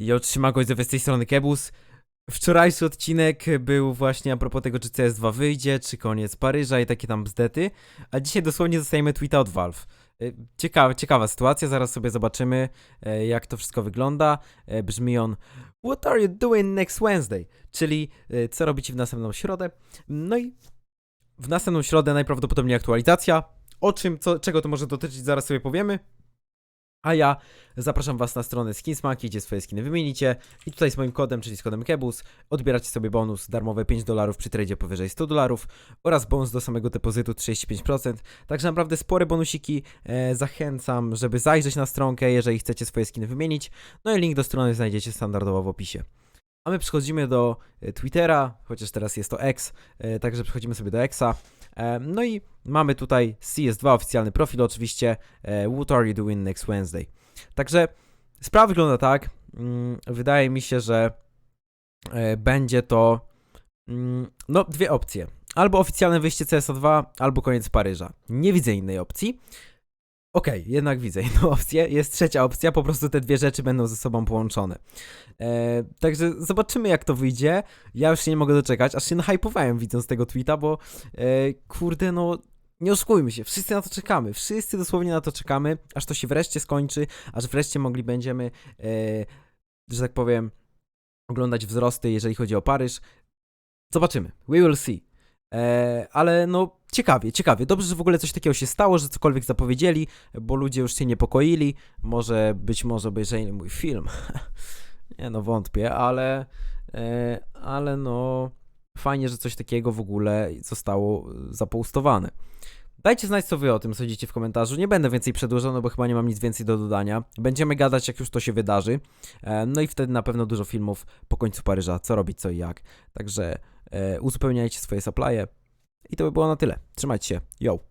Jo, trzyma z tej strony Kebus. Wczorajszy odcinek był właśnie a propos tego, czy CS2 wyjdzie, czy koniec Paryża i takie tam bzdety. A dzisiaj dosłownie dostajemy tweeta od Valve. Y, Ciekawa, ciekawa sytuacja, zaraz sobie zobaczymy, e, jak to wszystko wygląda. E, Brzmi on What are you doing next Wednesday? Czyli e, co robicie w następną środę. No i w następną środę najprawdopodobniej aktualizacja. O czym, co, czego to może dotyczyć, zaraz sobie powiemy. A ja zapraszam Was na stronę Skinsmaki, gdzie swoje skiny wymienicie. I tutaj z moim kodem, czyli z kodem Kebus, odbieracie sobie bonus darmowe 5 dolarów przy tradzie powyżej 100 dolarów oraz bonus do samego depozytu 35%. Także naprawdę spore bonusiki. E, zachęcam, żeby zajrzeć na stronkę, jeżeli chcecie swoje skiny wymienić. No i link do strony znajdziecie standardowo w opisie. A my przechodzimy do e, Twittera, chociaż teraz jest to X, e, także przechodzimy sobie do Xa. E, No i mamy tutaj CS2, oficjalny profil oczywiście, What are you doing next Wednesday? Także sprawa wygląda tak, mm, wydaje mi się, że będzie to, mm, no, dwie opcje. Albo oficjalne wyjście CS2, albo koniec Paryża. Nie widzę innej opcji. Okej, jednak widzę inną opcję. Jest trzecia opcja, po prostu te dwie rzeczy będą ze sobą połączone. E, także zobaczymy, jak to wyjdzie. Ja już się nie mogę doczekać, aż się nahypowałem widząc tego tweeta, bo e, kurde, no nie oszukujmy się, wszyscy na to czekamy, wszyscy dosłownie na to czekamy, aż to się wreszcie skończy, aż wreszcie mogli będziemy, e, że tak powiem, oglądać wzrosty, jeżeli chodzi o Paryż. Zobaczymy, we will see. Ale no, ciekawie, ciekawie. Dobrze, że w ogóle coś takiego się stało, że cokolwiek zapowiedzieli, bo ludzie już się niepokoili. Może, być może obejrzeli mój film. nie no, wątpię, ale, e, ale no, fajnie, że coś takiego w ogóle zostało e, zapostowane. Dajcie znać, co wy o tym sądzicie w komentarzu. Nie będę więcej przedłużał, no bo chyba nie mam nic więcej do dodania. Będziemy gadać, jak już to się wydarzy. E, No i wtedy na pewno dużo filmów po końcu Paryża, co robić, co i jak. Także e, uzupełniajcie swoje supply'e. I to by było na tyle. Trzymajcie się. Yo!